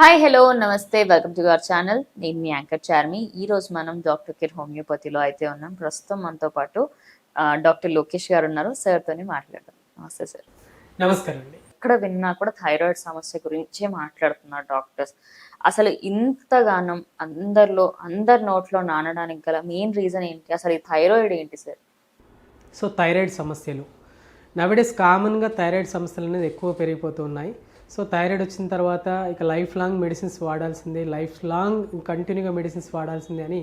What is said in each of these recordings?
Hi hello namaste welcome to our channel నేను మీ anchor Charmi. ఈ రోజు మనం డాక్టర్ కిర్ హోమియోపతిలో అయితే ఉన్నాం. ప్రస్తుతం మనతో పాటు డాక్టర్ లోకేష్ గారు ఉన్నారు. సార్ తోని మాట్లాడదాం. నమస్తే సార్. నమస్కారం అండి. ఎక్కడ విన్నా కూడా థైరాయిడ్ సమస్య గురించే మాట్లాడుతున్నారు డాక్టర్స్. అసలు ఇంతగానం అందరిలో అందరి నోట్లో నానడానికి గల మెయిన్ రీజన్ ఏంటి? అసలు ఈ థైరాయిడ్ ఏంటి సార్? సో థైరాయిడ్ సమస్యలు. నవిడేస్ కామన్గా థైరాయిడ్ సమస్యలు అనేది ఎక్కువ పెరిగిపోతూ ఉన్నాయి. సో థైరాయిడ్ వచ్చిన తర్వాత ఇక లైఫ్ లాంగ్ మెడిసిన్స్ వాడాల్సిందే లైఫ్ లాంగ్ కంటిన్యూగా మెడిసిన్స్ వాడాల్సిందే అని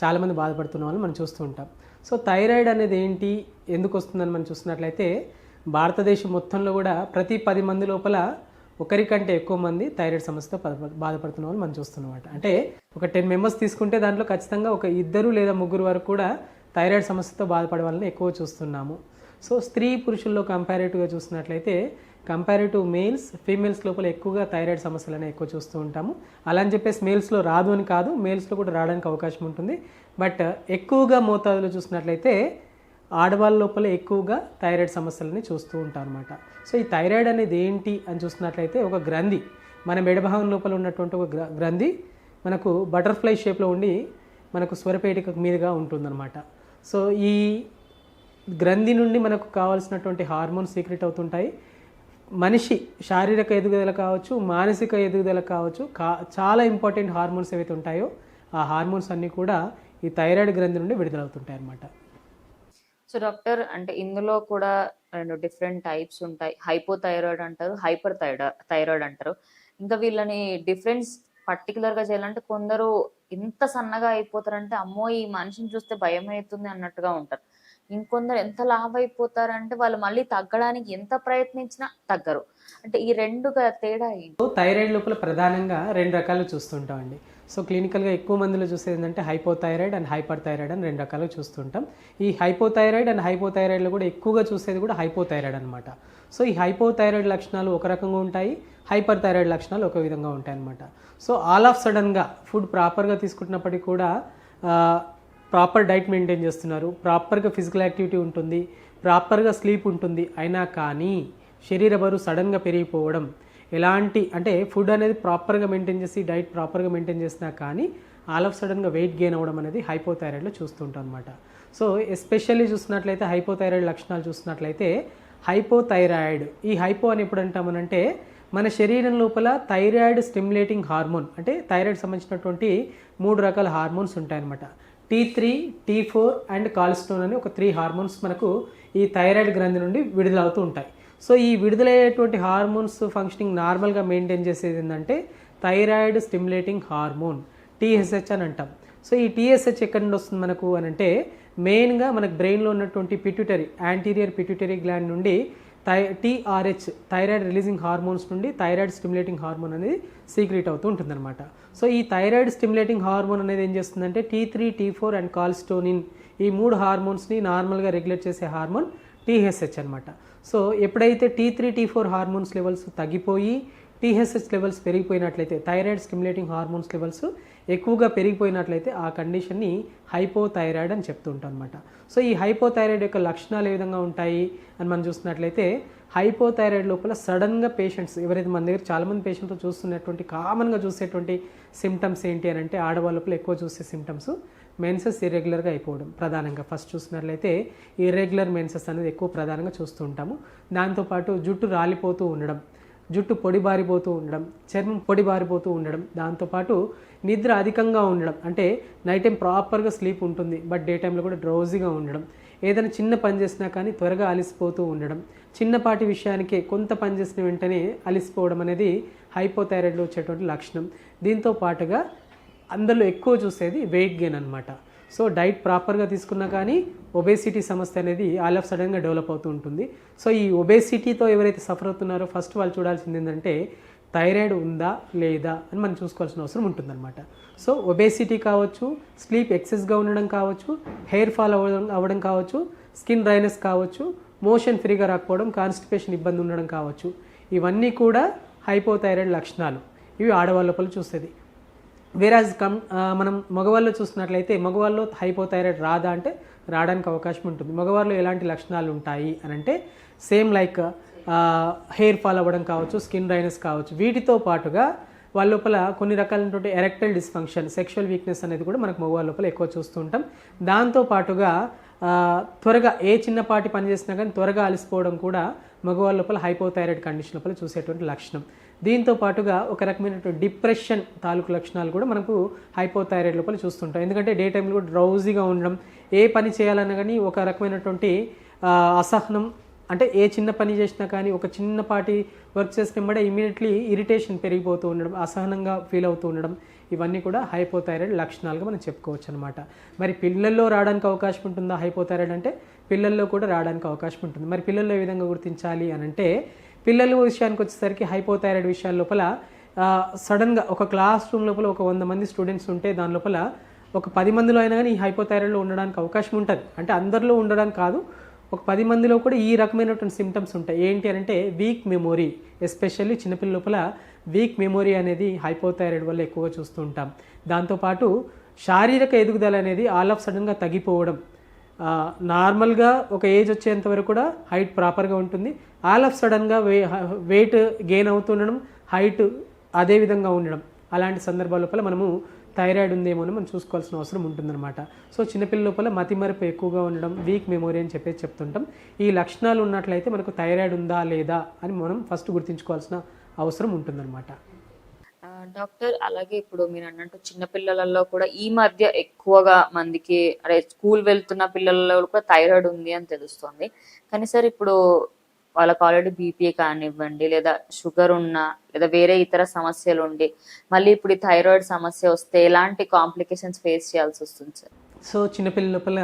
చాలామంది బాధపడుతున్న వాళ్ళు మనం చూస్తూ ఉంటాం. సో థైరాయిడ్ అనేది ఏంటి ఎందుకు వస్తుందని మనం చూసినట్లయితే భారతదేశం మొత్తంలో కూడా ప్రతి పది మంది లోపల ఒకరికంటే ఎక్కువ మంది థైరాయిడ్ సమస్యతో బాధపడుతున్న వాళ్ళు మనం చూస్తున్నమాట. అంటే ఒక టెన్ మెంబర్స్ తీసుకుంటే దాంట్లో ఖచ్చితంగా ఒక ఇద్దరు లేదా ముగ్గురు వరకు కూడా థైరాయిడ్ సమస్యతో బాధపడే వాళ్ళని ఎక్కువ చూస్తున్నాము. సో స్త్రీ పురుషుల్లో కంపారేటివ్గా చూసినట్లయితే కంపారేటివ్ మేల్స్ ఫీమేల్స్ లోపల ఎక్కువగా థైరాయిడ్ సమస్యలు అనేవి ఎక్కువ చూస్తూ ఉంటాము. అలా అని చెప్పేసి మేల్స్లో రాదు అని కాదు మేల్స్లో కూడా రావడానికి అవకాశం ఉంటుంది. బట్ ఎక్కువగా మోతాదులో చూసినట్లయితే ఆడవాళ్ళ లోపల ఎక్కువగా థైరాయిడ్ సమస్యలని చూస్తూ ఉంటాం అనమాట సో ఈ థైరాయిడ్ అనేది ఏంటి అని చూసినట్లయితే ఒక గ్రంథి మన మెడభాగం లోపల ఉన్నటువంటి ఒక గ్ర- గ్రంథి మనకు బటర్ఫ్లై షేప్లో ఉండి మనకు స్వరపేటిక మీదుగా ఉంటుందన్నమాట. సో ఈ గ్రంథి నుండి మనకు కావాల్సినటువంటి హార్మోన్స్ సీక్రెట్ అవుతుంటాయి. మనిషి శారీరక ఎదుగుదల కావచ్చు మానసిక ఎదుగుదల కావచ్చు కా చాలా ఇంపార్టెంట్ హార్మోన్స్ ఏవైతే ఉంటాయో ఆ హార్మోన్స్ అన్నీ కూడా ఈ థైరాయిడ్ గ్రంథి నుండి విడుదలవుతుంటాయి అన్నమాట. సో డాక్టర్ అంటే ఇందులో కూడా రెండు డిఫరెంట్ టైప్స్ ఉంటాయి. హైపోథైరాయిడ్ అంటారు హైపర్ థైరాయిడ్ థైరాయిడ్ అంటారు. ఇంకా వీళ్ళని డిఫరెన్స్ పర్టికులర్గా చేయాలంటే కొందరు ఎంత సన్నగా అయిపోతారంటే అమ్మో ఈ మనిషిని చూస్తే భయం అవుతుంది అన్నట్టుగా ఉంటారు. ఇంకొందరు ఎంత లావ్ అయిపోతారంటే వాళ్ళు మళ్ళీ తగ్గడానికి ఎంత ప్రయత్నించినా తగ్గరు. అంటే ఈ రెండు తేడా ఏంటి? థైరాయిడ్ లోపల ప్రధానంగా రెండు రకాలు చూస్తుంటాం అండి. సో క్లినికల్గా ఎక్కువ మందిలో చూసేది ఏంటంటే హైపోథైరాయిడ్ అండ్ హైపర్ థైరాయిడ్ అని రెండు రకాలుగా చూస్తుంటాం. ఈ హైపోథైరాయిడ్ అండ్ హైపోథైరాయిడ్లో కూడా ఎక్కువగా చూసేది కూడా హైపోథైరాయిడ్ అనమాట సో ఈ హైపోథైరాయిడ్ లక్షణాలు ఒక రకంగా ఉంటాయి హైపర్ థైరాయిడ్ లక్షణాలు ఒక విధంగా ఉంటాయి అనమాట సో ఆల్ ఆఫ్ సడన్గా ఫుడ్ ప్రాపర్గా తీసుకుంటున్నప్పటికీ కూడా ప్రాపర్ డైట్ మెయింటైన్ చేస్తున్నారు. ప్రాపర్గా ఫిజికల్ యాక్టివిటీ ఉంటుంది. ప్రాపర్గా స్లీప్ ఉంటుంది. అయినా కానీ శరీర బరువు సడన్గా పెరిగిపోవడం ఎలాంటి అంటే ఫుడ్ అనేది ప్రాపర్గా మెయింటైన్ చేసి డైట్ ప్రాపర్గా మెయింటైన్ చేసినా కానీ ఆల్ ఆఫ్ సడన్గా వెయిట్ గెయిన్ అవ్వడం అనేది హైపోథైరాయిడ్లో చూస్తుంటాం అనమాట సో ఎస్పెషల్లీ చూసినట్లయితే హైపోథైరాయిడ్ లక్షణాలు చూసినట్లయితే హైపోథైరాయిడ్ ఈ హైపో అని ఎప్పుడు అంటామనంటే మన శరీరం లోపల థైరాయిడ్ స్టిమ్యులేటింగ్ హార్మోన్ అంటే థైరాయిడ్ సంబంధించినటువంటి మూడు రకాల హార్మోన్స్ ఉంటాయన్నమాట. T three T four and calcitonin అని ఒక త్రీ హార్మోన్స్ మనకు ఈ థైరాయిడ్ గ్రంథి నుండి విడుదలవుతూ ఉంటాయి. సో ఈ విడుదలయ్యేటువంటి హార్మోన్స్ ఫంక్షనింగ్ నార్మల్గా మెయింటైన్ చేసేది ఏంటంటే థైరాయిడ్ స్టిమ్యులేటింగ్ హార్మోన్ టీఎస్హెచ్ అని అంటాం. సో ఈ టీఎస్హెచ్ ఎక్కడి నుండి వస్తుంది మనకు అని అంటే మెయిన్గా మనకు బ్రెయిన్లో ఉన్నటువంటి పిట్యూటరీ యాంటీరియర్ పిట్యూటరీ గ్లాండ్ నుండి థై టీఆర్హెచ్ థైరాయిడ్ రిలీజింగ్ హార్మోన్స్ నుండి థైరాయిడ్ స్టిమ్యులేటింగ్ హార్మోన్ అనేది సీక్రెట్ అవుతూ ఉంటుందన్నమాట. సో ఈ థైరాయిడ్ స్టిమ్యులేటింగ్ హార్మోన్ అనేది ఏం చేస్తుందంటే T three T four and calcitonin ఈ మూడు హార్మోన్స్ని నార్మల్గా రెగ్యులేట్ చేసే హార్మోన్ టీహెచ్హెచ్ అనమాట సో ఎప్పుడైతే T three T four hormones levels తగ్గిపోయి టీహెచ్ఎస్ లెవెల్స్ పెరిగిపోయినట్లయితే థైరాయిడ్ స్టిమ్యులేటింగ్ హార్మోన్స్ లెవెల్స్ ఎక్కువగా పెరిగిపోయినట్లయితే ఆ కండిషన్ని హైపోథైరాయిడ్ అని చెప్తుంటాం అనమాట సో ఈ హైపోథైరాయిడ్ యొక్క లక్షణాలు ఏ విధంగా ఉంటాయి అని మనం చూసినట్లయితే హైపోథైరాయిడ్ లోపల సడన్గా పేషెంట్స్ ఎవరైతే మన దగ్గర చాలామంది పేషెంట్తో చూస్తున్నటువంటి కామన్గా చూసేటువంటి సిమ్టమ్స్ ఏంటి అని అంటే ఆడవాళ్ళ లోపల ఎక్కువ చూసే సిమ్టమ్స్ మెన్సెస్ ఇర్రెగ్యులర్గా అయిపోవడం ప్రధానంగా. ఫస్ట్ చూసినట్లయితే ఇర్రెగ్యులర్ మెన్సెస్ అనేది ఎక్కువ ప్రధానంగా చూస్తూ ఉంటాము. దాంతోపాటు జుట్టు రాలిపోతూ ఉండడం జుట్టు పొడిబారిపోతూ ఉండడం చర్మం పొడిబారిపోతూ ఉండడం దాంతోపాటు నిద్ర అధికంగా ఉండడం అంటే నైట్ టైం ప్రాపర్గా స్లీప్ ఉంటుంది బట్ డే టైంలో కూడా డ్రౌజీగా ఉండడం ఏదైనా చిన్న పని చేసినా కానీ త్వరగా అలసిపోతూ ఉండడం చిన్నపాటి విషయానికే కొంత పని చేసిన వెంటనే అలసిపోవడం అనేది హైపోథైరాయిడ్లో వచ్చేటువంటి లక్షణం. దీంతో పాటుగా అందరిలో ఎక్కువ చూసేది వెయిట్ గెయిన్ అనమాట సో డైట్ ప్రాపర్గా తీసుకున్నా కానీ ఒబేసిటీ సమస్య అనేది ఆల్ ఆఫ్ సడన్గా డెవలప్ అవుతూ ఉంటుంది. సో ఈ ఒబేసిటీతో ఎవరైతే సఫర్ అవుతున్నారో ఫస్ట్ వాళ్ళు చూడాల్సింది ఏంటంటే థైరాయిడ్ ఉందా లేదా అని మనం చూసుకోవాల్సిన అవసరం ఉంటుందన్నమాట. సో ఒబేసిటీ కావచ్చు స్లీప్ ఎక్సెస్గా ఉండడం కావచ్చు హెయిర్ ఫాల్ అవ్వడం అవ్వడం కావచ్చు స్కిన్ డ్రైనెస్ కావచ్చు మోషన్ ఫ్రీగా రాకపోవడం కాన్స్టిపేషన్ ఇబ్బంది ఉండడం కావచ్చు. ఇవన్నీ కూడా హైపోథైరాయిడ్ లక్షణాలు. ఇవి ఆడవాళ్ళ లోపల చూసేది. వేరాజ్ కమ్ మనం మగవాళ్ళు చూసినట్లయితే మగవాళ్ళలో హైపోథైరాయిడ్ రాదా అంటే రావడానికి అవకాశం ఉంటుంది. మగవాళ్ళలో ఎలాంటి లక్షణాలు ఉంటాయి అని అంటే సేమ్ లైక్ హెయిర్ ఫాల్ అవ్వడం కావచ్చు స్కిన్ డ్రైనెస్ కావచ్చు వీటితో పాటుగా వాళ్ళ లోపల కొన్ని రకాలైనటువంటి ఎరెక్టైల్ డిస్ఫంక్షన్ సెక్షువల్ వీక్నెస్ అనేది కూడా మనకు మగవాళ్ళ లోపల ఎక్కువ చూస్తూ ఉంటాం. దాంతో పాటుగా త్వరగా ఏ చిన్నపాటి పని చేసినా కానీ త్వరగా అలసిపోవడం కూడా మగవాళ్ళ లోపల హైపోథైరాయిడ్ కండిషన్ లోపల చూసేటువంటి లక్షణం. దీంతో పాటుగా ఒక రకమైనటువంటి డిప్రెషన్ తాలూకు లక్షణాలు కూడా మనకు హైపోథైరాయిడ్ లోపల చూస్తుంటాం. ఎందుకంటే డే టైంలో కూడా డ్రౌజీగా ఉండడం ఏ పని చేయాలన్నా కానీ ఒక రకమైనటువంటి అసహనం అంటే ఏ చిన్న పని చేసినా కానీ ఒక చిన్నపాటి వర్క్ చేసిన వెంబడే ఇమీడియట్లీ ఇరిటేషన్ పెరిగిపోతూ ఉండడం అసహనంగా ఫీల్ అవుతూ ఉండడం ఇవన్నీ కూడా హైపోథైరాయిడ్ లక్షణాలుగా మనం చెప్పుకోవచ్చు అనమాట మరి పిల్లల్లో రావడానికి అవకాశం ఉంటుందా హైపోథైరాయిడ్ అంటే? పిల్లల్లో కూడా రావడానికి అవకాశం ఉంటుంది. మరి పిల్లల్లో ఏ విధంగా గుర్తించాలి అని అంటే పిల్లల విషయానికి వచ్చేసరికి హైపోథైరాయిడ్ విషయాల లోపల సడన్గా ఒక క్లాస్ రూమ్ లోపల ఒక వంద మంది స్టూడెంట్స్ ఉంటే దాని లోపల ఒక పది మందిలో అయినా కానీ ఈ హైపోథైరాయిడ్లో ఉండడానికి అవకాశం ఉంటుంది. అంటే అందరిలో ఉండడానికి కాదు ఒక పది మందిలో కూడా ఈ రకమైనటువంటి సిమ్టమ్స్ ఉంటాయి. ఏంటి అని అంటే వీక్ మెమొరీ ఎస్పెషల్లీ చిన్నపిల్లల లోపల వీక్ మెమొరీ అనేది హైపోథైరాయిడ్ వల్ల ఎక్కువగా చూస్తూ ఉంటాం. దాంతోపాటు శారీరక ఎదుగుదల అనేది ఆల్ ఆఫ్ సడన్గా తగ్గిపోవడం నార్మల్గా ఒక ఏజ్ వచ్చేంత వరకు కూడా హైట్ ప్రాపర్గా ఉంటుంది. ఆల్ ఆఫ్ సడన్గా వే వెయిట్ గెయిన్ అవుతుండడం హైట్ అదే విధంగా ఉండడం. అలాంటి సందర్భాల లోపల మనము థైరాయిడ్ ఉందేమో అని మనం చూసుకోవాల్సిన అవసరం ఉంటుందన్నమాట. సో చిన్నపిల్లల లోపల మతిమరుపు ఎక్కువగా ఉండడం వీక్ మెమొరీ అని చెప్పేసి చెప్తుంటాం. ఈ లక్షణాలు ఉన్నట్లయితే మనకు థైరాయిడ్ ఉందా లేదా అని మనం ఫస్ట్ గుర్తించుకోవాల్సిన అవసరం ఉంటుందన్నమాట. డాక్టర్ అలాగే ఇప్పుడు మీరు అన్నట్టు చిన్న పిల్లలలో కూడా ఈ మధ్య ఎక్కువగా మందికి అదే స్కూల్ వెళ్తున్న పిల్లలలో కూడా థైరాయిడ్ ఉంది అని తెలుస్తుంది. కానీ సార్ ఇప్పుడు వాళ్ళకి ఆల్రెడీ బీపీ కానివ్వండి లేదా షుగర్ ఉన్నా లేదా వేరే ఇతర సమస్యలు ఉండి మళ్ళీ ఇప్పుడు థైరాయిడ్ సమస్య వస్తే ఎలాంటి కాంప్లికేషన్స్ ఫేస్ చేయాల్సి వస్తుంది సార్ సో చిన్నపిల్లల లోపల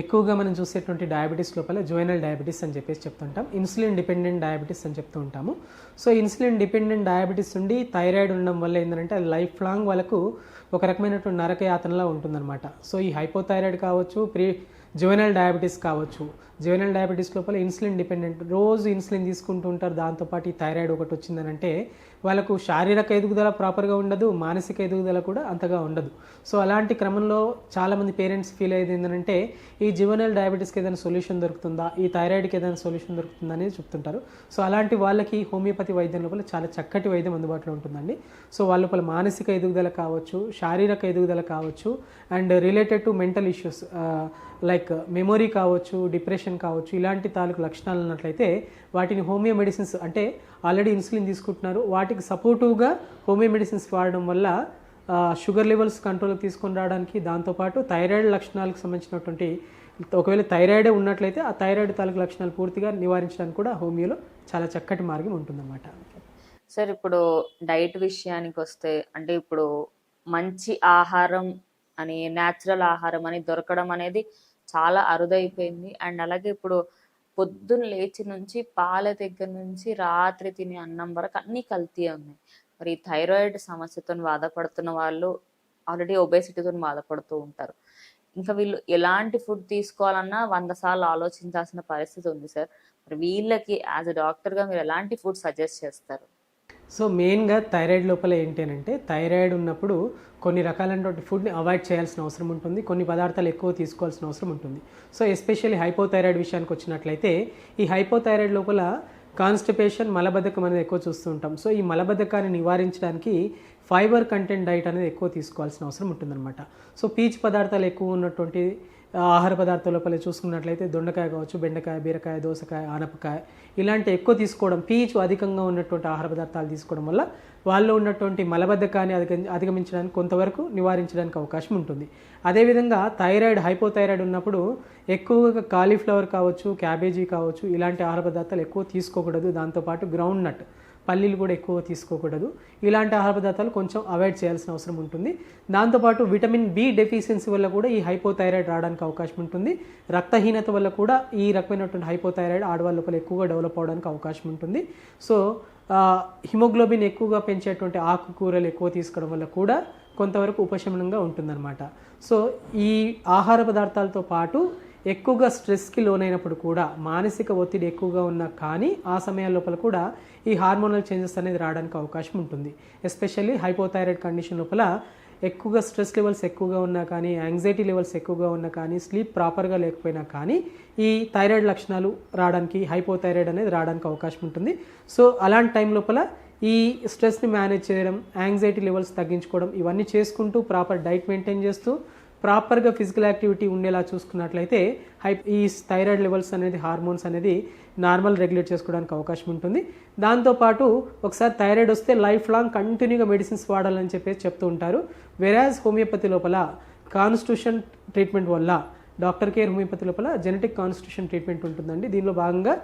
ఎక్కువగా మనం చూసేటువంటి డయాబెటీస్ లోపల జోయినల్ డయాబెటీస్ అని చెప్పేసి చెప్తుంటాం ఇన్సులిన్ డిపెండెంట్ డయాబెటీస్ అని చెప్తూ ఉంటాము. సో ఇన్సులిన్ డిపెండెంట్ డయాబెటీస్ ఉండి థైరాయిడ్ ఉండడం వల్ల ఏంటంటే అది లైఫ్ లాంగ్ వాళ్ళకు ఒక రకమైనటువంటి నరక యాతనలా ఉంటుందన్నమాట. సో ఈ హైపోథైరాయిడ్ కావచ్చు ప్రీ జువెనల్ డయాబెటీస్ కావచ్చు జోయినల్ డయాబెటీస్ లోపల ఇన్సులిన్ డిపెండెంట్. రోజు ఇన్సులిన్ తీసుకుంటూ ఉంటారు. దాంతోపాటు ఈ థైరాయిడ్ ఒకటి వచ్చిందని అంటే వాళ్ళకు శారీరక ఎదుగుదల ప్రాపర్గా ఉండదు మానసిక ఎదుగుదల కూడా అంతగా ఉండదు. సో అలాంటి క్రమంలో చాలామంది పేరెంట్స్ ఫీల్ అయ్యేది ఏంటంటే ఈ జివనల్ డయాబెటీస్కి ఏదైనా సొల్యూషన్ దొరుకుతుందా? ఈ థైరాయిడ్కి ఏదైనా సొల్యూషన్ దొరుకుతుందా అనేది చెప్తుంటారు. సో అలాంటి వాళ్ళకి హోమియోపతి వైద్యం లోపల చాలా చక్కటి వైద్యం అందుబాటులో ఉంటుందండి. సో వాళ్ళ లోపల మానసిక ఎదుగుదల కావచ్చు శారీరక ఎదుగుదల కావచ్చు and related to mental issues like memory కావచ్చు డిప్రెషన్ కావచ్చు ఇలాంటి తాలూకు లక్షణాలు ఉన్నట్లయితే వాటిని హోమియో మెడిసిన్స్ అంటే ఆల్రెడీ ఇన్సులిన్ తీసుకుంటున్నారు. వాటికి సపోర్టివ్గా హోమియో మెడిసిన్స్ వాడడం వల్ల షుగర్ లెవెల్స్ కంట్రోల్కి తీసుకొని రావడానికి దాంతోపాటు థైరాయిడ్ లక్షణాలకు సంబంధించినటువంటి ఒకవేళ థైరాయిడే ఉన్నట్లయితే ఆ థైరాయిడ్ తాలూకు లక్షణాలు పూర్తిగా నివారించడానికి కూడా హోమియోలో చాలా చక్కటి మార్గం ఉంటుందన్నమాట. సార్ ఇప్పుడు డైట్ విషయానికి వస్తే అంటే ఇప్పుడు మంచి ఆహారం అని న్యాచురల్ ఆహారం అని దొరకడం అనేది చాలా అరుదైపోయింది. అండ్ అలాగే ఇప్పుడు పొద్దున్న లేచి నుంచి పాల దగ్గర నుంచి రాత్రి తినే అన్నం వరకు అన్ని కల్తీ ఉన్నాయి. మరి ఈ థైరాయిడ్ సమస్యతో బాధపడుతున్న వాళ్ళు ఆల్రెడీ ఒబేసిటీతో బాధపడుతూ ఉంటారు. ఇంకా వీళ్ళు ఎలాంటి ఫుడ్ తీసుకోవాలన్నా వంద సార్లు ఆలోచించాల్సిన పరిస్థితి ఉంది సార్. మరి వీళ్ళకి యాజ్ అ డాక్టర్గా మీరు ఎలాంటి ఫుడ్ సజెస్ట్ చేస్తారు? సో మెయిన్గా థైరాయిడ్ లోపల ఏంటి అంటే థైరాయిడ్ ఉన్నప్పుడు కొన్ని రకాలైనటువంటి ఫుడ్ని అవాయిడ్ చేయాల్సిన అవసరం ఉంటుంది. కొన్ని పదార్థాలు ఎక్కువ తీసుకోవాల్సిన అవసరం ఉంటుంది. సో ఎస్పెషల్లీ హైపోథైరాయిడ్ విషయానికి వచ్చినట్లయితే ఈ హైపోథైరాయిడ్ లోపల కాన్స్టిపేషన్ మలబద్ధకం అనేది ఎక్కువ చూస్తూ ఉంటాం. సో ఈ మలబద్ధకాన్ని నివారించడానికి ఫైబర్ కంటెంట్ డైట్ అనేది ఎక్కువ తీసుకోవాల్సిన అవసరం ఉంటుందన్నమాట. సో పీచు పదార్థాలు ఎక్కువ ఉన్నటువంటి ఆహార పదార్థాల లోపల చూసుకున్నట్లయితే దొండకాయ కావచ్చు బెండకాయ బీరకాయ దోసకాయ ఆనపకాయ ఇలాంటి ఎక్కువ తీసుకోవడం పీచు అధికంగా ఉన్నటువంటి ఆహార పదార్థాలు తీసుకోవడం వల్ల వాళ్ళు ఉన్నటువంటి మలబద్ధకాన్ని అధిగ అధిగమించడానికి కొంతవరకు నివారించడానికి అవకాశం ఉంటుంది. అదేవిధంగా థైరాయిడ్ హైపోథైరాయిడ్ ఉన్నప్పుడు ఎక్కువగా కాలీఫ్లవర్ కావచ్చు క్యాబేజీ కావచ్చు ఇలాంటి ఆహార పదార్థాలు ఎక్కువ తీసుకోకూడదు. దాంతోపాటు గ్రౌండ్ నట్ పల్లీలు కూడా ఎక్కువ తీసుకోకూడదు. ఇలాంటి ఆహార పదార్థాలు కొంచెం అవాయిడ్ చేయాల్సిన అవసరం ఉంటుంది. దాంతోపాటు విటమిన్ బి డెఫిషియన్సీ వల్ల కూడా ఈ హైపోథైరాయిడ్ రావడానికి అవకాశం ఉంటుంది. రక్తహీనత వల్ల కూడా ఈ రకమైనటువంటి హైపోథైరాయిడ్ ఆడవాళ్ళ లోపల ఎక్కువగా డెవలప్ అవడానికి అవకాశం ఉంటుంది. సో హిమోగ్లోబిన్ ఎక్కువగా పెంచేటువంటి ఆకుకూరలు ఎక్కువ తీసుకోవడం వల్ల కూడా కొంతవరకు ఉపశమనంగా ఉంటుందన్నమాట. సో ఈ ఆహార పదార్థాలతో పాటు ఎక్కువగా స్ట్రెస్కి లోనైనప్పుడు కూడా మానసిక ఒత్తిడి ఎక్కువగా ఉన్నా కానీ ఆ సమయాల లోపల కూడా ఈ హార్మోనల్ చేంజెస్ అనేది రావడానికి అవకాశం ఉంటుంది. ఎస్పెషల్లీ హైపోథైరాయిడ్ కండిషన్ లోపల ఎక్కువగా స్ట్రెస్ లెవెల్స్ ఎక్కువగా ఉన్నా కానీ యాంగ్జైటీ లెవెల్స్ ఎక్కువగా ఉన్నా కానీ స్లీప్ ప్రాపర్గా లేకపోయినా కానీ ఈ థైరాయిడ్ లక్షణాలు రావడానికి హైపోథైరాయిడ్ అనేది రావడానికి అవకాశం ఉంటుంది. సో అలాంటి టైం లోపల ఈ స్ట్రెస్ని మేనేజ్ చేయడం యాంగ్జైటీ లెవెల్స్ తగ్గించుకోవడం ఇవన్నీ చేసుకుంటూ ప్రాపర్ డైట్ మెయింటైన్ చేస్తూ ప్రాపర్గా ఫిజికల్ యాక్టివిటీ ఉండేలా చూసుకున్నట్లయితే హై ఈ థైరాయిడ్ లెవెల్స్ అనేది హార్మోన్స్ అనేది నార్మల్ రెగ్యులేట్ చేసుకోవడానికి అవకాశం ఉంటుంది. దాంతోపాటు ఒకసారి థైరాయిడ్ వస్తే లైఫ్ లాంగ్ కంటిన్యూగా మెడిసిన్స్ వాడాలని చెప్పేసి చెప్తూ ఉంటారు. వెరాజ్ హోమియోపతి లోపల కాన్స్టిట్యూషన్ ట్రీట్మెంట్ వల్ల డాక్టర్ కేర్ హోమియోపతి లోపల జెనెటిక్ కాన్స్టిట్యూషన్ ట్రీట్మెంట్ ఉంటుందండి. దీనిలో భాగంగా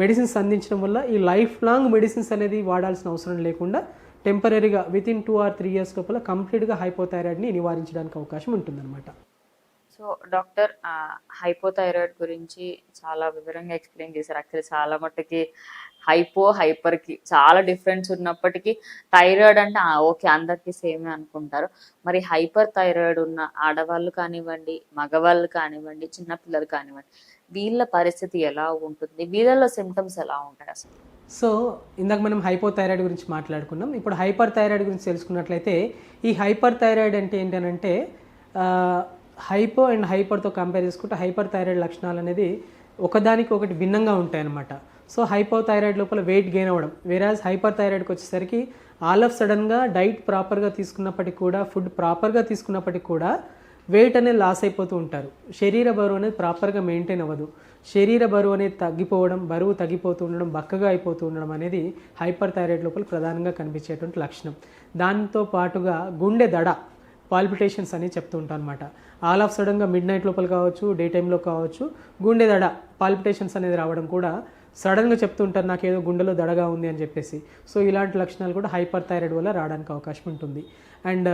మెడిసిన్స్ అందించడం వల్ల ఈ లైఫ్ లాంగ్ మెడిసిన్స్ అనేది వాడాల్సిన అవసరం లేకుండా టెంపరీగా within two or three years లోపల కంప్లీట్గా హైపోథైరాయిడ్ని నివారించడానికి అవకాశం ఉంటుందన్నమాట. సో డాక్టర్ హైపోథైరాయిడ్ గురించి చాలా వివరంగా ఎక్స్ప్లెయిన్ చేశారు. యాక్చువల్లీ చాలా మట్టుకి హైపో హైపర్కి చాలా డిఫరెన్స్ ఉన్నప్పటికీ థైరాయిడ్ అంటే ఓకే అందరికీ సేమే అనుకుంటారు. మరి హైపర్ థైరాయిడ్ ఉన్న ఆడవాళ్ళు కానివ్వండి మగవాళ్ళు కానివ్వండి చిన్నపిల్లలు కానివ్వండి వీళ్ళ పరిస్థితి ఎలా ఉంటుంది? వీళ్ళలో సిమ్టమ్స్ ఎలా ఉంటాయి అసలు? సో ఇందాక మనం హైపోథైరాయిడ్ గురించి మాట్లాడుకున్నాం. ఇప్పుడు హైపర్ థైరాయిడ్ గురించి తెలుసుకున్నట్లయితే ఈ హైపర్ థైరాయిడ్ అంటే ఏంటనంటే హైపో అండ్ హైపర్తో కంపేర్ చేసుకుంటే హైపర్ థైరాయిడ్ లక్షణాలు అనేది ఒకదానికి ఒకటి భిన్నంగా ఉంటాయి అన్నమాట సో హైపో థైరాయిడ్ లోపల వెయిట్ గెయిన్ అవ్వడం. వేరాజ్ హైపర్ థైరాయిడ్కి వచ్చేసరికి ఆల్ ఆఫ్ సడన్గా డైట్ ప్రాపర్గా తీసుకున్నప్పటికీ కూడా ఫుడ్ ప్రాపర్గా తీసుకున్నప్పటికీ కూడా వెయిట్ అనేది లాస్ అయిపోతూ ఉంటారు. శరీర బరువు అనేది ప్రాపర్గా మెయింటైన్ అవ్వదు. శరీర బరువు అనేది తగ్గిపోవడం బరువు తగ్గిపోతూ ఉండడం బక్కగా అయిపోతూ ఉండడం అనేది హైపర్ థైరాయిడ్ లోపల ప్రధానంగా కనిపించేటువంటి లక్షణం. దాంతో పాటుగా గుండె దడ పాల్పిటేషన్స్ అని చెప్తూ ఉంటాను అనమాట ఆల్ ఆఫ్ సడన్గా మిడ్ నైట్ లోపల కావచ్చు డే టైంలో కావచ్చు గుండె దడ పాల్పిటేషన్స్ అనేది రావడం కూడా సడన్గా చెప్తుంటారు నాకు ఏదో గుండెలో దడగా ఉంది అని చెప్పేసి. సో ఇలాంటి లక్షణాలు కూడా హైపర్ థైరాయిడ్ వల్ల రావడానికి అవకాశం ఉంటుంది. అండ్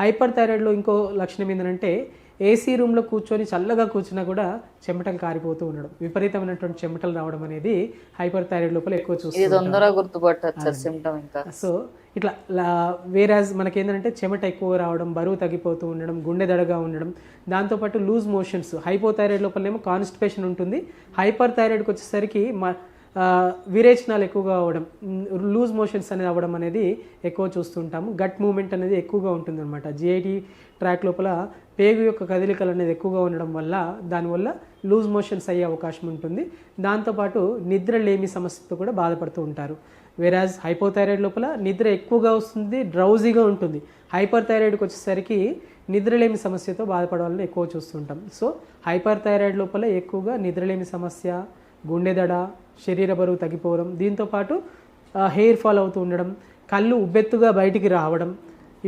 హైపర్ థైరాయిడ్లో ఇంకో లక్షణం ఏంటంటే ఏసీ రూమ్లో కూర్చొని చల్లగా కూర్చున్నా కూడా చెమటలు కారిపోతూ ఉండడం. విపరీతమైనటువంటి చెమటలు రావడం అనేది హైపర్ థైరాయిడ్ లోపల ఎక్కువ చూస్తుంది సో ఇట్లా వేరాజ్ మనకేంటంటే చెమట ఎక్కువ రావడం బరువు తగ్గిపోతూ ఉండడం గుండె దడగా ఉండడం దాంతోపాటు లూజ్ మోషన్స్ హైపోథైరాయిడ్ లోపలేమో కాన్స్టిపేషన్ ఉంటుంది. హైపర్ థైరాయిడ్కి వచ్చేసరికి విరేచనాలు ఎక్కువగా అవ్వడం లూజ్ మోషన్స్ అనేది అవ్వడం అనేది ఎక్కువ చూస్తుంటాము. గట్ మూమెంట్ అనేది ఎక్కువగా ఉంటుంది అనమాట జిఐటి ట్రాక్ లోపల పేగు యొక్క కదలికలు అనేది ఎక్కువగా ఉండడం వల్ల దానివల్ల లూజ్ మోషన్స్ అయ్యే అవకాశం ఉంటుంది. దాంతోపాటు నిద్ర లేమి సమస్యతో కూడా బాధపడుతూ ఉంటారు. వేరాజ్ హైపోథైరాయిడ్ లోపల నిద్ర ఎక్కువగా వస్తుంది డ్రౌజీగా ఉంటుంది. హైపర్ థైరాయిడ్కి వచ్చేసరికి నిద్రలేమి సమస్యతో బాధపడే వాళ్ళని ఎక్కువ చూస్తుంటాం. సో హైపర్ థైరాయిడ్ లోపల ఎక్కువగా నిద్రలేమి సమస్య గుండెదడ శరీర బరువు తగ్గిపోవడం దీంతోపాటు హెయిర్ ఫాల్ అవుతూ ఉండడం కళ్ళు ఉబ్బెత్తుగా బయటికి రావడం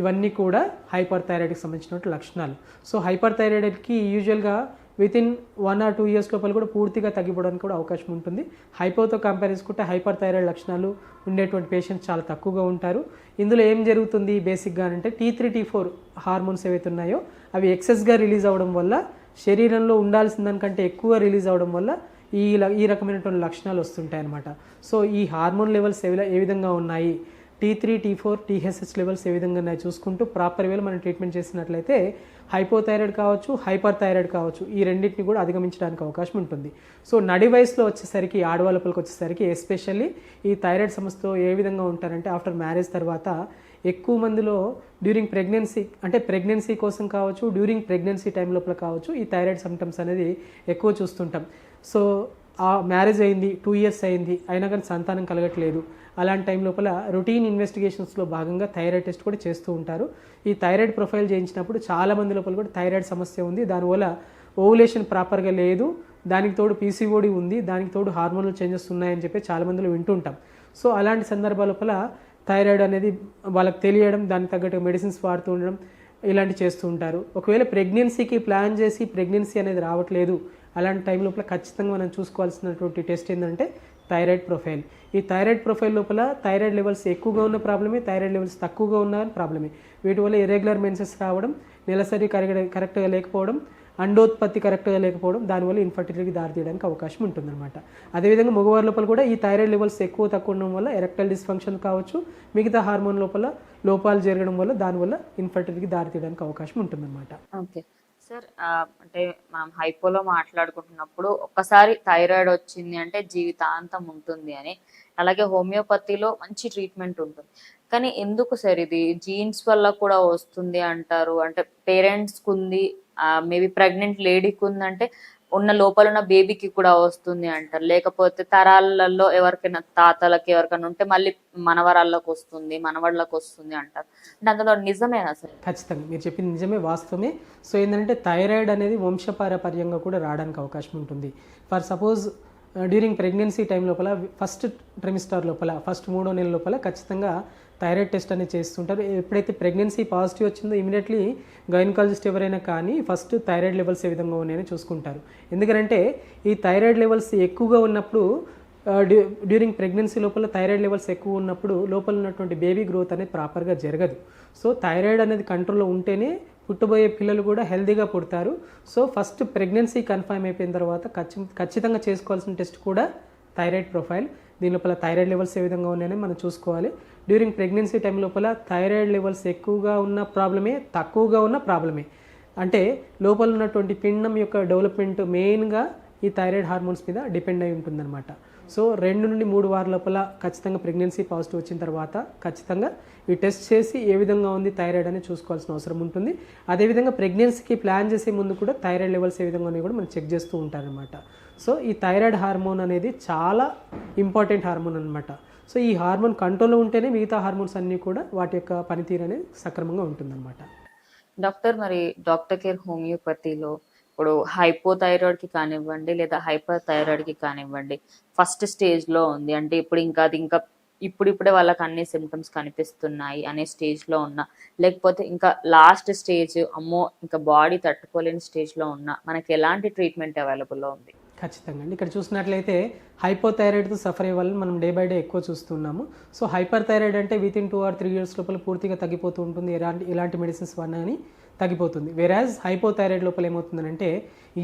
ఇవన్నీ కూడా హైపర్ థైరాయిడ్కి సంబంధించినటువంటి లక్షణాలు. సో హైపర్ థైరాయిడ్కి యూజువల్గా within one or two years లోపల కూడా పూర్తిగా తగ్గిపోవడానికి కూడా అవకాశం ఉంటుంది. హైపోతో కంపేర్ చేసుకుంటే హైపర్ థైరాయిడ్ లక్షణాలు ఉండేటువంటి పేషెంట్స్ చాలా తక్కువగా ఉంటారు. ఇందులో ఏం జరుగుతుంది బేసిక్గా అంటే T three T four hormones ఏవైతే ఉన్నాయో అవి ఎక్సెస్గా రిలీజ్ అవ్వడం వల్ల శరీరంలో ఉండాల్సిన దానికంటే ఎక్కువ రిలీజ్ అవ్వడం వల్ల ఈ ల- ఈ రకమైనటువంటి లక్షణాలు వస్తుంటాయి అన్నమాట సో ఈ హార్మోన్ లెవెల్స్ ఏ ఏ విధంగా ఉన్నాయి? T three T four TSH levels ఏ విధంగా ఉన్నాయి చూసుకుంటూ ప్రాపర్ వేలు మనం ట్రీట్మెంట్ చేసినట్లయితే హైపోథైరాయిడ్ కావచ్చు హైపర్ థైరాయిడ్ కావచ్చు ఈ రెండింటిని కూడా అధిగమించడానికి అవకాశం ఉంటుంది. సో నడి వయసులో వచ్చేసరికి ఆడవాళ్ళపలకి వచ్చేసరికి ఎస్పెషల్లీ ఈ థైరాయిడ్ సమస్యతో ఏ విధంగా ఉంటారంటే ఆఫ్టర్ మ్యారేజ్ తర్వాత ఎక్కువ మందిలో డ్యూరింగ్ ప్రెగ్నెన్సీ అంటే ప్రెగ్నెన్సీ కోసం కావచ్చు డ్యూరింగ్ ప్రెగ్నెన్సీ టైం లోపల కావచ్చు ఈ థైరాయిడ్ సిమ్టమ్స్ అనేది ఎక్కువ చూస్తుంటాం. సో ఆ మ్యారేజ్ అయింది టూ ఇయర్స్ అయింది అయినా కానీ సంతానం కలగట్లేదు. అలాంటి టైం లోపల రొటీన్ ఇన్వెస్టిగేషన్స్లో భాగంగా థైరాయిడ్ టెస్ట్ కూడా చేస్తూ ఉంటారు. ఈ థైరాయిడ్ ప్రొఫైల్ చేయించినప్పుడు చాలా మంది లోపల కూడా థైరాయిడ్ సమస్య ఉంది. దానివల్ల ఓవులేషన్ ప్రాపర్గా లేదు. దానికి తోడు పీసీఓడి ఉంది. దానికి తోడు హార్మోనల్ చేంజెస్ ఉన్నాయని చెప్పి చాలా మందిలో వింటుంటాం. సో అలాంటి సందర్భాల లోపల థైరాయిడ్ అనేది వాళ్ళకి తెలియడం దానికి తగ్గట్టు మెడిసిన్స్ వాడుతూ ఉండడం ఇలాంటి చేస్తూ ఉంటారు. ఒకవేళ ప్రెగ్నెన్సీకి ప్లాన్ చేసి ప్రెగ్నెన్సీ అనేది రావట్లేదు అలాంటి టైం లోపల ఖచ్చితంగా మనం చూసుకోవాల్సినటువంటి టెస్ట్ ఏంటంటే థైరాయిడ్ ప్రొఫైల్. ఈ థైరాయిడ్ ప్రొఫైల్ లోపల థైరాయిడ్ లెవెల్స్ ఎక్కువగా ఉన్న ప్రాబ్లమే థైరాయిడ్ లెవెల్స్ తక్కువగా ఉన్న ప్రాబ్లమే. వీటి వల్ల ఇరెగ్యులర్ మెన్సెస్ రావడం నెలసరి కరెక్ట్ కరెక్ట్గా లేకపోవడం అండోత్పత్తి కరెక్ట్గా లేకపోవడం దానివల్ల ఇన్ఫర్టిలిటీకి దారితీయడానికి అవకాశం ఉంటుందన్నమాట. అదేవిధంగా మగవారి లోపల కూడా ఈ థైరాయిడ్ లెవెల్స్ ఎక్కువ తక్కువ ఉండడం వల్ల ఎరెక్టల్ డిస్ఫంక్షన్ కావచ్చు మిగతా హార్మోన్ లోపల లోపాలు జరగడం వల్ల దానివల్ల ఇన్ఫర్టిలిటీకి దారితీయడానికి అవకాశం ఉంటుందన్నమాట. ఓకే. సార్ అంటే మనం హైపోలో మాట్లాడుకుంటున్నప్పుడు ఒక్కసారి థైరాయిడ్ వచ్చింది అంటే జీవితాంతం ఉంటుంది అని అలాగే హోమియోపతిలో మంచి ట్రీట్మెంట్ ఉంటుంది. కానీ ఎందుకు సార్ ఇది? జీన్స్ వల్ల కూడా వస్తుంది అంటారు. అంటే పేరెంట్స్కి ఉంది మేబీ ప్రెగ్నెంట్ లేడీకి ఉందంటే ఉన్న లోపల ఉన్న బేబీకి కూడా వస్తుంది అంటారు. లేకపోతే తరాలలో ఎవరికైనా తాతలకి ఎవరికైనా ఉంటే మళ్ళీ మనవరాళ్ళకు వస్తుంది మనవాళ్ళకు వస్తుంది అంటారు. అంటే అందులో నిజమేనా అసలు ఖచ్చితంగా. మీరు చెప్పింది నిజమే వాస్తవమే. సో ఏంటంటే థైరాయిడ్ అనేది వంశపారపర్యంగా కూడా రావడానికి అవకాశం ఉంటుంది. For suppose during pregnancy time లోపల ఫస్ట్ ట్రిమిస్టార్ లోపల ఫస్ట్ మూడో నెల లోపల ఖచ్చితంగా థైరాయిడ్ టెస్ట్ అనేది చేస్తుంటారు. ఎప్పుడైతే ప్రెగ్నెన్సీ పాజిటివ్ వచ్చిందో ఇమీడియట్లీ గైనకాలజిస్ట్ ఎవరైనా కానీ ఫస్ట్ థైరాయిడ్ లెవెల్స్ ఏ విధంగా ఉన్నాయని చూసుకుంటారు. ఎందుకంటే ఈ థైరాయిడ్ లెవెల్స్ ఎక్కువగా ఉన్నప్పుడు డ్యూరింగ్ ప్రెగ్నెన్సీ లోపల థైరాయిడ్ లెవెల్స్ ఎక్కువ ఉన్నప్పుడు లోపల ఉన్నటువంటి బేబీ గ్రోత్ అనేది ప్రాపర్గా జరగదు. సో థైరాయిడ్ అనేది కంట్రోల్లో ఉంటేనే పుట్టబోయే పిల్లలు కూడా హెల్దీగా పుడతారు. సో ఫస్ట్ ప్రెగ్నెన్సీ కన్ఫర్మ్ అయిపోయిన తర్వాత ఖచ్చితంగా చేసుకోవాల్సిన టెస్ట్ కూడా థైరాయిడ్ ప్రొఫైల్. దీని లోపల థైరాయిడ్ లెవెల్స్ ఏ విధంగా ఉన్నాయని మనం చూసుకోవాలి. డ్యూరింగ్ ప్రెగ్నెన్సీ టైం లోపల థైరాయిడ్ లెవెల్స్ ఎక్కువగా ఉన్న ప్రాబ్లమే తక్కువగా ఉన్న ప్రాబ్లమే అంటే లోపల ఉన్నటువంటి పిండం యొక్క డెవలప్మెంట్ మెయిన్గా ఈ థైరాయిడ్ హార్మోన్స్ మీద డిపెండ్ అయి ఉంటుందన్నమాట. సో రెండు నుండి మూడు వారాల లోపల ఖచ్చితంగా ప్రెగ్నెన్సీ పాజిటివ్ వచ్చిన తర్వాత ఖచ్చితంగా ఈ టెస్ట్ చేసి ఏ విధంగా ఉంది థైరాయిడ్ అని చూసుకోవాల్సిన అవసరం ఉంటుంది. అదేవిధంగా ప్రెగ్నెన్సీకి ప్లాన్ చేసే ముందు కూడా థైరాయిడ్ లెవెల్స్ ఏ విధంగా ఉన్నాయి కూడా మనం చెక్ చేస్తూ ఉంటారనమాట సో ఈ థైరాయిడ్ హార్మోన్ అనేది చాలా ఇంపార్టెంట్ హార్మోన్ అనమాట సో ఈ హార్మోన్ కంట్రోల్లో ఉంటేనే మిగతా హార్మోన్స్ అన్నీ కూడా వాటి యొక్క పనితీరు అనేది సక్రమంగా ఉంటుందన్నమాట. డాక్టర్ మరి డాక్టర్ కేర్ హోమియోపతిలో ఇప్పుడు హైపోథైరాయిడ్కి కానివ్వండి లేదా హైపర్ థైరాయిడ్కి కానివ్వండి ఫస్ట్ స్టేజ్లో ఉంది. అంటే ఇప్పుడు ఇంకా అది ఇంకా ఇప్పుడిప్పుడే వాళ్ళకి అన్ని సిమ్టమ్స్ కనిపిస్తున్నాయి అనే స్టేజ్లో ఉన్నా లేకపోతే ఇంకా లాస్ట్ స్టేజ్ అమ్మో ఇంకా బాడీ తట్టుకోలేని స్టేజ్లో ఉన్న ఉన్నా మనకి ఎలాంటి ట్రీట్మెంట్ అవైలబుల్లో ఉంది? ఖచ్చితంగా అండి. ఇక్కడ చూసినట్లయితే హైపోథైరాయిడ్తో సఫర్ అయ్యే వాళ్ళని మనం డే బై డే ఎక్కువ చూస్తున్నాము. సో హైపర్ థైరాయిడ్ అంటే within two or three years లోపల పూర్తిగా తగ్గిపోతూ ఉంటుంది. ఎలాంటి ఎలాంటి మెడిసిన్స్ వాడినా అని తగ్గిపోతుంది. వెరాజ్ హైపోథైరాయిడ్ లోపల ఏమవుతుందంటే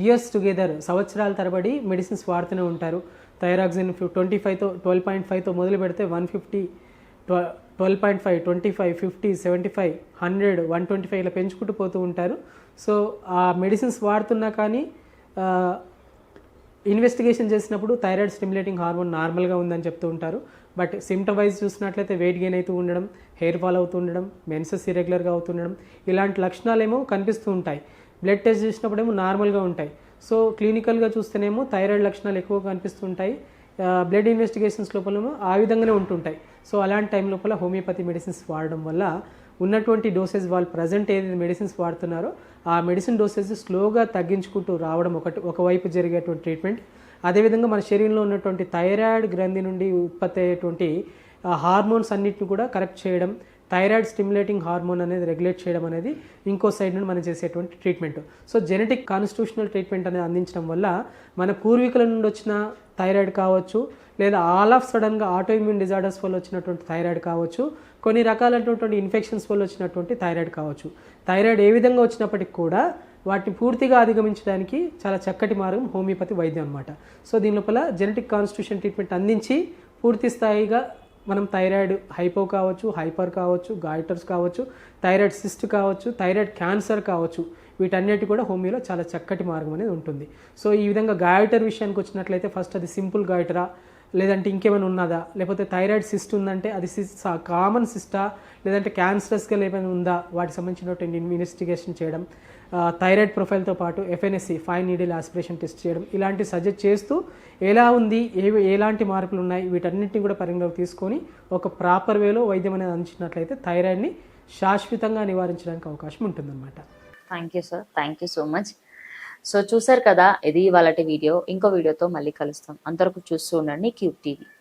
ఇయర్స్ టుగెదర్ సంవత్సరాల తరబడి మెడిసిన్స్ వాడుతూనే ఉంటారు. థైరాక్సిన్ ట్వంటీ ఫైవ్తో ట్వెల్వ్ పాయింట్ ఫైవ్తో మొదలు పెడితే one fifty twelve point five twenty five fifty seventy five hundred one twenty five ఇలా పెంచుకుంటూ పోతూ ఉంటారు. సో ఆ మెడిసిన్స్ వాడుతున్నా కానీ ఇన్వెస్టిగేషన్ చేసినప్పుడు థైరాయిడ్ స్టిమ్యులేటింగ్ హార్మోన్ నార్మల్గా ఉందని చెప్తూ ఉంటారు. బట్ సిమ్టమ్ వైజ్ చూసినట్లయితే వెయిట్ గెయిన్ అవుతూ ఉండడం హెయిర్ ఫాల్ అవుతూ ఉండడం మెన్సెస్ ఇరెగ్యులర్గా అవుతుండడం ఇలాంటి లక్షణాలేమో కనిపిస్తూ ఉంటాయి. బ్లడ్ టెస్ట్ చేసినప్పుడేమో నార్మల్గా ఉంటాయి. సో క్లినికల్గా చూస్తేనేమో థైరాయిడ్ లక్షణాలు ఎక్కువ కనిపిస్తూ ఉంటాయి. బ్లడ్ ఇన్వెస్టిగేషన్స్ లోపలేమో ఆ విధంగానే ఉంటుంటాయి. సో అలాంటి టైం లోపల హోమియోపతి మెడిసిన్స్ వాడడం వల్ల ఉన్నటువంటి డోసేజ్ వాళ్ళు ప్రజెంట్ ఏదైతే మెడిసిన్స్ వాడుతున్నారో ఆ మెడిసిన్ డోసెస్ స్లోగా తగ్గించుకుంటూ రావడం ఒకటి ఒకవైపు జరిగేటువంటి ట్రీట్మెంట్. అదేవిధంగా మన శరీరంలో ఉన్నటువంటి థైరాయిడ్ గ్రంథి నుండి ఉత్పత్తి అయ్యేటువంటి హార్మోన్స్ అన్నిటిని కూడా కరెక్ట్ చేయడం థైరాయిడ్ స్టిమ్యులేటింగ్ హార్మోన్ అనేది రెగ్యులేట్ చేయడం అనేది ఇంకో సైడ్ నుండి మనం చేసేటువంటి treatment. So genetic constitutional treatment అనేది అందించడం వల్ల మన పూర్వీకుల నుండి వచ్చిన థైరాయిడ్ కావచ్చు లేదా ఆల్ ఆఫ్ సడన్గా ఆటోఇమ్యూన్ డిజార్డర్స్ వల్ల వచ్చినటువంటి థైరాయిడ్ కావచ్చు కొన్ని రకాలైనటువంటి ఇన్ఫెక్షన్స్ వల్ల వచ్చినటువంటి థైరాయిడ్ కావచ్చు. థైరాయిడ్ ఏ విధంగా వచ్చినప్పటికి కూడా వాటిని పూర్తిగా అధిగమించడానికి చాలా చక్కటి మార్గం హోమియోపతి వైద్యం అనమాట సో దీని లోపల జెనెటిక్ కాన్స్టిట్యూషన్ ట్రీట్మెంట్ అందించి పూర్తి స్థాయిగా మనం థైరాయిడ్ హైపో కావచ్చు హైపర్ కావచ్చు గాయిటర్స్ కావచ్చు థైరాయిడ్ సిస్ట్ కావచ్చు థైరాయిడ్ క్యాన్సర్ కావచ్చు వీటన్నిటి కూడా హోమియోలో చాలా చక్కటి మార్గం అనేది ఉంటుంది. సో ఈ విధంగా గాయటర్ విషయానికి వచ్చినట్లయితే ఫస్ట్ అది సింపుల్ గాయటరా లేదంటే ఇంకేమైనా ఉన్నదా? లేకపోతే థైరాయిడ్ సిస్ట్ ఉందంటే అది సిస్ కామన్ సిస్టా లేదంటే క్యాన్సరస్గా ఏమైనా ఉందా? వాటికి సంబంధించినటువంటి ఇన్వెస్టిగేషన్ చేయడం థైరాయిడ్ ప్రొఫైల్తో పాటు FNAC fine needle aspiration test చేయడం ఇలాంటి సజెస్ట్ చేస్తూ ఎలా ఉంది? ఏ ఎలాంటి మార్పులు ఉన్నాయి? వీటన్నిటిని కూడా పరిగణలోకి తీసుకొని ఒక ప్రాపర్ వేలో వైద్యం అనేది అందించినట్లయితే థైరాయిడ్ని శాశ్వతంగా నివారించడానికి అవకాశం ఉంటుందన్నమాట. Thank you sir thank you so much so చూసారు కదా ఇది ఇవాళ వీడియో. ఇంకో వీడియోతో మళ్ళీ కలుస్తాం. అంతవరకు చూస్తూ ఉండండి క్యూబ్ టీవీ